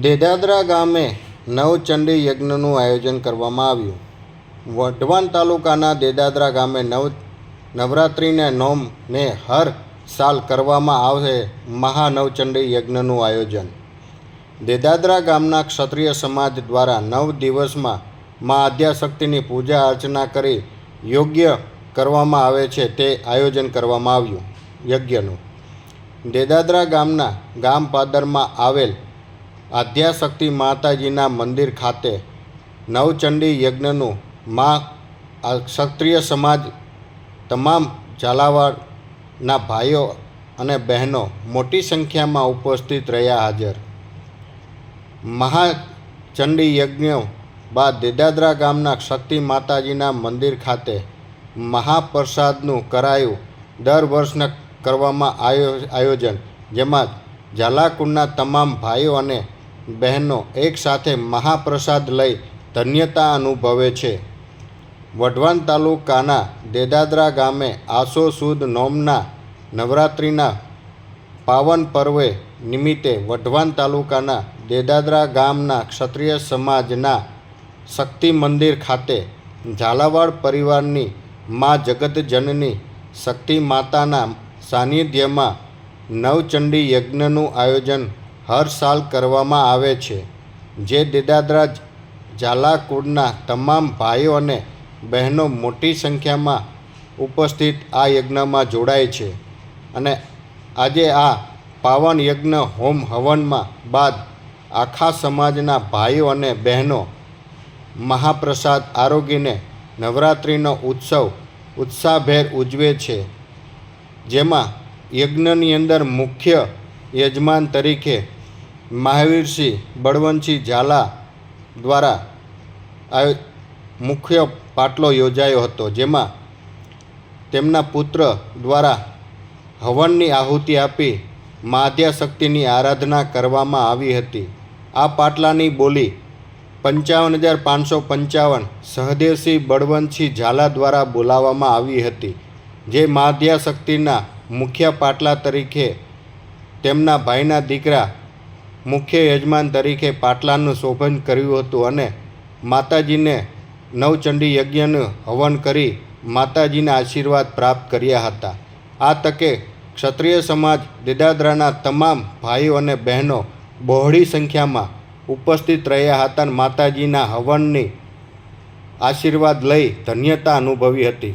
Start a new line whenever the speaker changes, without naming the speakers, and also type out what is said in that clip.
દેદાદરા ગામે નવચંડી યજ્ઞનું આયોજન કરવામાં આવ્યું. વઢવાણ તાલુકાના દેદાદરા ગામે નવ, નવરાત્રિને નોમને હર સાલ કરવામાં આવે મહાનવચંડી યજ્ઞનું આયોજન. દેદાદરા ગામના ક્ષત્રિય સમાજ દ્વારા નવ દિવસમાં મા આદ્યાશક્તિની પૂજા અર્ચના કરી યોગ્ય કરવામાં આવે છે તે આયોજન કરવામાં આવ્યું, યજ્ઞનું. દેદાદરા ગામના ગામ પાદરમાં આવેલ આદ્યાશક્તિ માતાજીના મંદિર ખાતે નવચંડી યજ્ઞનું મા ક્ષત્રિય સમાજ તમામ ઝાલાવાડના ભાઈઓ અને બહેનો મોટી સંખ્યામાં ઉપસ્થિત રહ્યા હાજર. મહાચંડી યજ્ઞ બાદ દેદાદરા ગામના શક્તિ માતાજીના મંદિર ખાતે મહાપ્રસાદનું કરાયું દર વર્ષના કરવામાં આયો, આયોજન, જેમાં ઝાલાકુંડના તમામ ભાઈઓ અને બહેનો એકસાથે મહાપ્રસાદ લઈ ધન્યતા અનુભવે છે. વઢવાણ તાલુકાના દેદાદરા ગામે આસો સુદ નોમના નવરાત્રિના પાવન પર્વે નિમિત્તે વઢવાણ તાલુકાના દેદાદરા ગામના ક્ષત્રિય સમાજના શક્તિ મંદિર ખાતે ઝાલાવાડ પરિવારની મા જગતજનની શક્તિ માતાના સાનિધ્યમાં નવચંડી યજ્ઞનું આયોજન હર સાલ કરવામાં આવે છે, જે દેદાદરા ઝાલાકુડના તમામ ભાઈઓ અને બહેનો મોટી સંખ્યામાં ઉપસ્થિત આ યજ્ઞમાં જોડાય છે અને આજે આ પાવન યજ્ઞ હોમ હવનમાં બાદ આખા સમાજના ભાઈઓ અને બહેનો મહાપ્રસાદ આરોગીને નવરાત્રિનો ઉત્સવ ઉત્સાહભેર ઉજવે છે. જેમાં યજ્ઞની અંદર મુખ્ય યજમાન તરીકે મહાવીરસિંહ બળવંતસિંહ ઝાલા દ્વારા મુખ્ય પાટલો યોજાયો હતો. જેમાં તેમના પુત્ર દ્વારા હવનની આહુતિ આપી માધ્યાશક્તિની આરાધના કરવામાં આવી હતી. આ પાટલાની બોલી પંચાવન હજાર પાંચસો પંચાવન સહદેવસિંહ બળવંતસિંહ ઝાલા દ્વારા બોલાવવામાં આવી હતી, જે માધ્યાશક્તિના મુખ્ય પાટલા તરીકે તેમના ભાઈના દીકરા મુખ્ય યજમાન તરીકે પાટલાનું શોભન કર્યું હતું અને માતાજીને નવચંડી યજ્ઞનું હવન કરી માતાજીના આશીર્વાદ પ્રાપ્ત કર્યા હતા. આ તકે ક્ષત્રિય સમાજ દેદાદરાના તમામ ભાઈઓ અને બહેનો બહોળી સંખ્યામાં ઉપસ્થિત રહ્યા હતા અને માતાજીના હવનની આશીર્વાદ લઈ ધન્યતા અનુભવી હતી.